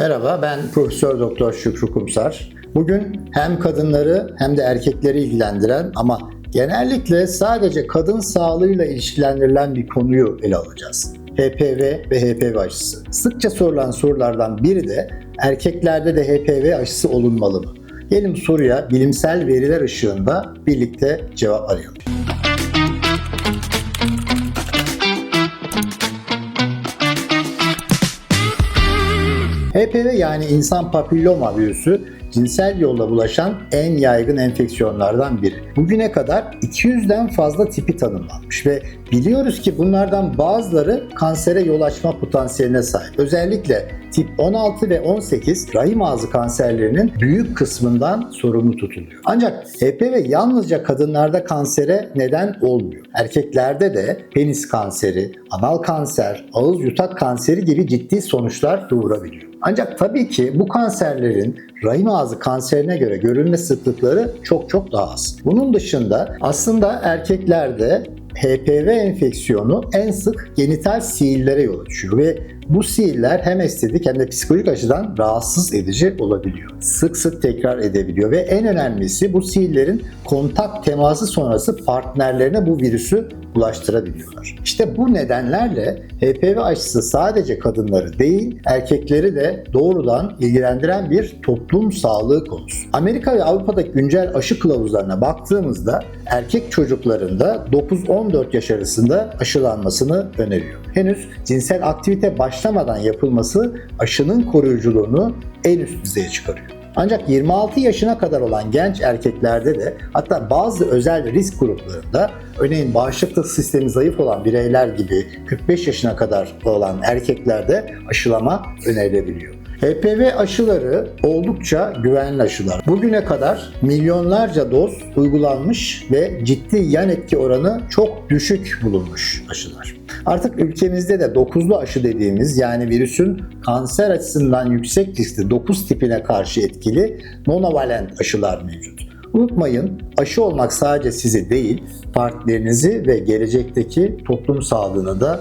Merhaba, ben Profesör Doktor Şükrü Kumsar. Bugün hem kadınları hem de erkekleri ilgilendiren ama genellikle sadece kadın sağlığıyla ilişkilendirilen bir konuyu ele alacağız. HPV ve HPV aşısı. Sıkça sorulan sorulardan biri de erkeklerde de HPV aşısı olunmalı mı? Gelin soruya bilimsel veriler ışığında birlikte cevap arayalım. HPV yani insan papilloma virüsü cinsel yolla bulaşan en yaygın enfeksiyonlardan biri. Bugüne kadar 200'den fazla tipi tanımlanmış ve biliyoruz ki bunlardan bazıları kansere yol açma potansiyeline sahip. Özellikle tip 16 ve 18 rahim ağzı kanserlerinin büyük kısmından sorumlu tutuluyor. Ancak HPV yalnızca kadınlarda kansere neden olmuyor. Erkeklerde de penis kanseri, anal kanser, ağız yutak kanseri gibi ciddi sonuçlar doğurabiliyor. Ancak tabii ki bu kanserlerin rahim ağzı kanserine göre görülme sıklıkları çok çok daha az. Bunun dışında aslında erkeklerde HPV enfeksiyonu en sık genital siillere yol açıyor ve bu siiller hem estetik hem de psikolojik açıdan rahatsız edici olabiliyor. Sık sık tekrar edebiliyor ve en önemlisi bu siillerin kontak teması sonrası partnerlerine bu virüsü bulaştırabiliyorlar. İşte bu nedenlerle HPV aşısı sadece kadınları değil, erkekleri de doğrudan ilgilendiren bir toplum sağlığı konusu. Amerika ve Avrupa'daki güncel aşı kılavuzlarına baktığımızda erkek çocuklarında 9-14 yaş arasında aşılanmasını öneriyor. Henüz cinsel aktivite başlamadan yapılması aşının koruyuculuğunu en üst düzeye çıkarıyor. Ancak 26 yaşına kadar olan genç erkeklerde de hatta bazı özel risk gruplarında örneğin bağışıklık sistemi zayıf olan bireyler gibi 45 yaşına kadar olan erkeklerde aşılama önerilebiliyor. HPV aşıları oldukça güvenli aşılar. Bugüne kadar milyonlarca doz uygulanmış ve ciddi yan etki oranı çok düşük bulunmuş aşılar. Artık ülkemizde de 9'lu aşı dediğimiz yani virüsün kanser açısından yüksek riskli 9 tipine karşı etkili monovalent aşılar mevcut. Unutmayın aşı olmak sadece sizi değil partnerinizi ve gelecekteki toplum sağlığını da